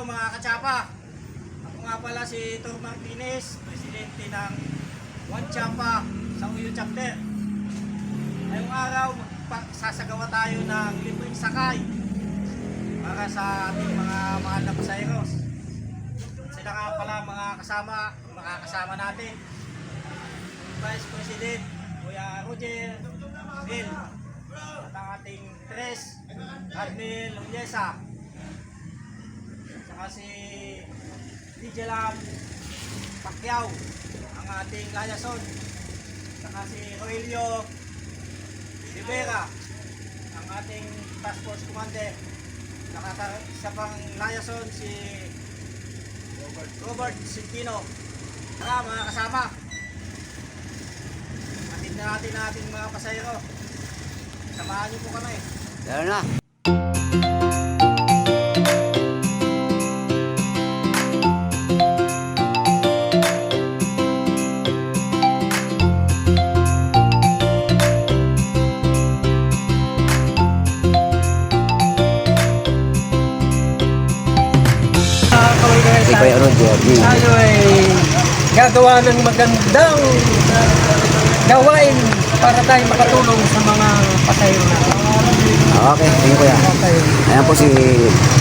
araw mga kachapa. Ako nga pala si Tor Martinez, presidente ng One Chapa sa Uyo Chapter. Ngayong araw, sasagawa tayo ng libreng sakay para sa ating mga mahal na pasayros. Sila nga pala mga kasama, mga kasama natin. Vice President, Kuya Roger, Bill, at ang ating Tres, Admiral Ulyesa saka si DJ Lam Pacquiao, ang ating liaison, saka si Roelio Rivera, ang ating task force commander, saka isa pang liaison si Robert Sintino, saka mga kasama, Atid na natin ang ating mga pasayro. Samahan niyo po kami. Tara na. Kuya Roger. yun. tayo ay gagawa ng magandang gawain para tayo makatulong sa mga pasayro natin. Okay, thank you Kuya. Ayan po si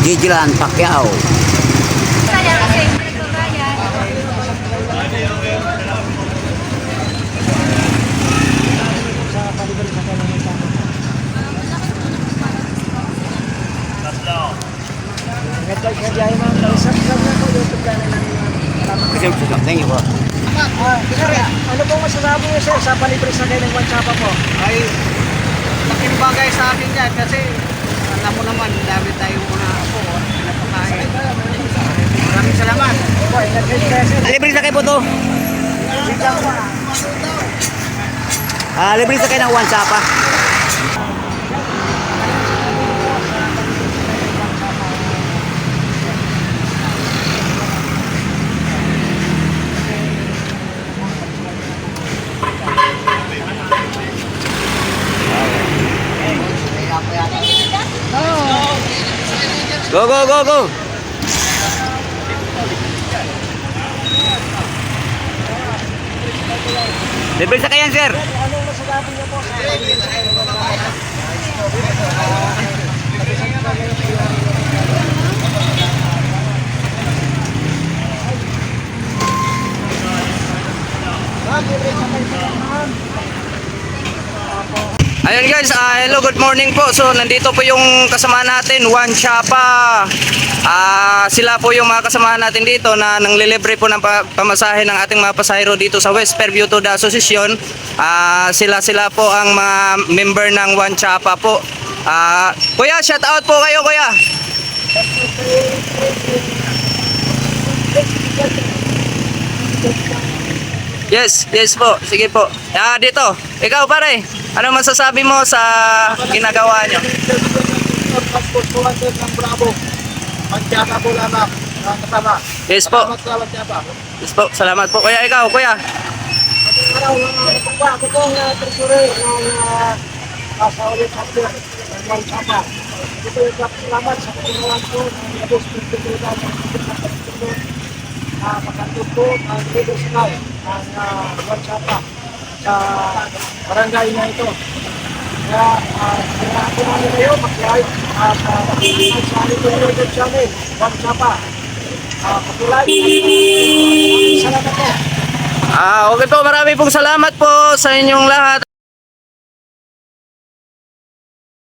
Gigilan Pacquiao. Kaya yung mga subscribe na po YouTube channel namin. Thank you po. Ah, ano po masasabi niyo sir sa palibre sa kayo ng Wanchapa po? Ay, laking bagay sa akin yan kasi alam mo naman, dami tayong mga apo pinapakain. Maraming salamat. Po, ingat kayo sir. Libre sa kayo po to. Ah, libre sa kayo ng one Go, go, go, go. Libre sa kayan, sir. Anong masasabi niyo po sa libre sa kayo ng Ayun guys, ah, hello, good morning po. So nandito po yung kasama natin, Juan Chapa. Ah, sila po yung mga kasamahan natin dito na nanglilibre po ng pa- pamasahe ng ating mga pasahero dito sa West Fairview to the Association. Ah, sila sila po ang mga member ng Juan Chapa po. Ah, kuya, shout out po kayo, kuya. Yes, yes po. Sige po. Ah, dito. Ikaw pare, ano masasabi mo sa ginagawa nyo? Yes po. Yes po. Salamat po. Kuya, ikaw, kuya. Salamat sa pagkinawan ko ng Labos Pagkakulutan ng Pagkakulutan na makatod po ang leadership ng uh, Wanchapa sa barangay na ito. Kaya, uh, kailangan po namin kayo mag-like at uh, mag-like sa aming YouTube channel, Wanchapa. Uh, pag-like, salamat po. Ah, okay po. Marami pong salamat po sa inyong lahat.